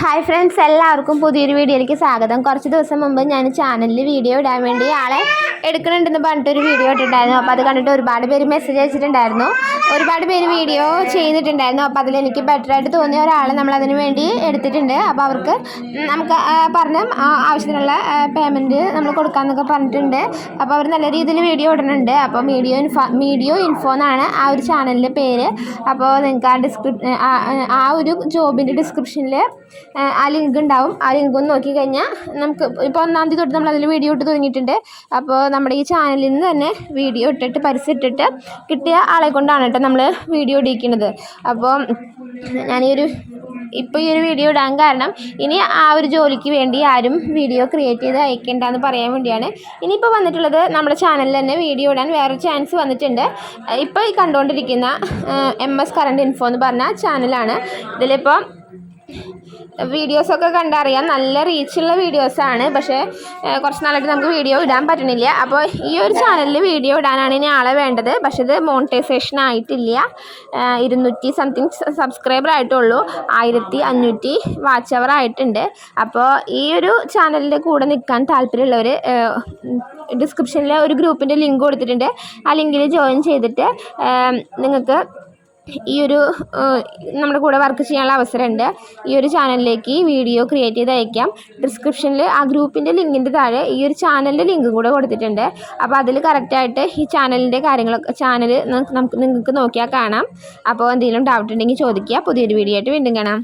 Hi friends എല്ലാവർക്കും പുതിയൊരു വീഡിയോയിലേക്ക് സ്വാഗതം. കുറച്ച് ദിവസം മുമ്പ് ഞാൻ ചാനലിൽ വീഡിയോ ഇടാൻ വേണ്ടി ആളെ എടുക്കണുണ്ടെന്ന് പറഞ്ഞിട്ടൊരു വീഡിയോ ഇട്ടിട്ടുണ്ടായിരുന്നു. അപ്പോൾ അത് കണ്ടിട്ട് ഒരുപാട് പേര് മെസ്സേജ് അയച്ചിട്ടുണ്ടായിരുന്നു. ഒരുപാട് പേര് വീഡിയോ ചെയ്തിട്ടുണ്ടായിരുന്നു. അപ്പോൾ അതിലെനിക്ക് ബെറ്റർ ആയിട്ട് തോന്നിയ ഒരാൾ നമ്മൾ അതിന് വേണ്ടി എടുത്തിട്ടുണ്ട്. അപ്പോൾ അവർക്ക് നമുക്ക് പറഞ്ഞു ആവശ്യത്തിനുള്ള പേയ്മെന്റ് നമ്മൾ കൊടുക്കാമെന്നൊക്കെ പറഞ്ഞിട്ടുണ്ട്. അപ്പോൾ അവർ നല്ല രീതിയിൽ വീഡിയോ ഇടുന്നുണ്ട്. അപ്പോൾ മീഡിയോ ഇൻഫോ മീഡിയോ ഇൻഫോ എന്നാണ് ആ ഒരു ചാനലിന്റെ പേര്. അപ്പോൾ നിങ്ങൾക്ക് ആ ഡിസ്ക്രിപ് ആ ഒരു ജോബിന്റെ ഡിസ്ക്രിപ്ഷനിൽ ആ ലിങ്ക് ഉണ്ടാവും. ആ ലിങ്ക് ഒന്ന് നോക്കിക്കഴിഞ്ഞാൽ നമുക്ക് ഇപ്പോൾ ഒന്നാം തീയതി തൊട്ട് നമ്മൾ അതിൽ വീഡിയോ ഇട്ട് തുടങ്ങിയിട്ടുണ്ട്. അപ്പോൾ നമ്മുടെ ഈ ചാനലിൽ നിന്ന് തന്നെ വീഡിയോ ഇട്ടിട്ട് പരസ്യം ഇട്ടിട്ട് കിട്ടിയ ആളെ കൊണ്ടാണ് കേട്ടോ നമ്മൾ വീഡിയോ ഇടിക്കുന്നത് അപ്പോൾ ഞാൻ ഈ ഒരു ഇപ്പോൾ ഈ ഒരു വീഡിയോ ഇടാൻ കാരണം ഇനി ആ ഒരു ജോലിക്ക് വേണ്ടി ആരും വീഡിയോ ക്രിയേറ്റ് ചെയ്ത് അയക്കേണ്ട എന്ന് പറയാൻ വേണ്ടിയാണ്. ഇനിയിപ്പോൾ വന്നിട്ടുള്ളത് നമ്മുടെ ചാനലിൽ തന്നെ വീഡിയോ ഇടാൻ വേറെ ചാൻസ് വന്നിട്ടുണ്ട്. ഇപ്പോൾ ഈ കണ്ടുകൊണ്ടിരിക്കുന്ന എം എസ് കറണ്ട് ഇൻഫോ എന്ന് പറഞ്ഞ ചാനലാണ് ഇതിലിപ്പോൾ വീഡിയോസൊക്കെ കണ്ടറിയാം നല്ല റീച്ചുള്ള വീഡിയോസാണ്. പക്ഷേ കുറച്ച് നാളായിട്ട് നമുക്ക് വീഡിയോ ഇടാൻ പറ്റണില്ല. അപ്പോൾ ഈ ഒരു ചാനലിൽ വീഡിയോ ഇടാനാണ് ഇനി ആളെ വേണ്ടത്. പക്ഷേ ഇത് മോണിറ്റൈസേഷൻ ആയിട്ടില്ല. ഇരുന്നൂറ്റി സംതിങ് സബ്സ്ക്രൈബർ ആയിട്ടുള്ളൂ. ആയിരത്തി അഞ്ഞൂറ്റി വാച്ച് അവർ ആയിട്ടുണ്ട്. അപ്പോൾ ഈ ഒരു ചാനലിന്റെ കൂടെ നിൽക്കാൻ താല്പര്യമുള്ളവർ ഡിസ്ക്രിപ്ഷനിൽ ഒരു ഗ്രൂപ്പിന്റെ ലിങ്ക് കൊടുത്തിട്ടുണ്ട്. ആ ലിങ്കിൽ ജോയിൻ ചെയ്തിട്ട് നിങ്ങൾക്ക് ഈ ഒരു നമ്മുടെ കൂടെ വർക്ക് ചെയ്യാനുള്ള അവസരമുണ്ട്. ഈ ഒരു ചാനലിലേക്ക് വീഡിയോ ക്രിയേറ്റ് ചെയ്ത് അയക്കാം. ഡിസ്ക്രിപ്ഷനിൽ ആ ഗ്രൂപ്പിന്റെ ലിങ്കിന്റെ താഴെ ഈ ഒരു ചാനലിന്റെ ലിങ്ക് കൂടെ കൊടുത്തിട്ടുണ്ട്. അപ്പോൾ അതിൽ കറക്റ്റായിട്ട് ഈ ചാനലിന്റെ കാര്യങ്ങളൊക്കെ ചാനൽ നമുക്ക് നിങ്ങൾക്ക് നോക്കിയാൽ കാണാം. അപ്പോൾ എന്തെങ്കിലും ഡൗട്ട് ഉണ്ടെങ്കിൽ ചോദിക്കുക. പുതിയൊരു വീഡിയോ ആയിട്ട് വീണ്ടും കാണാം.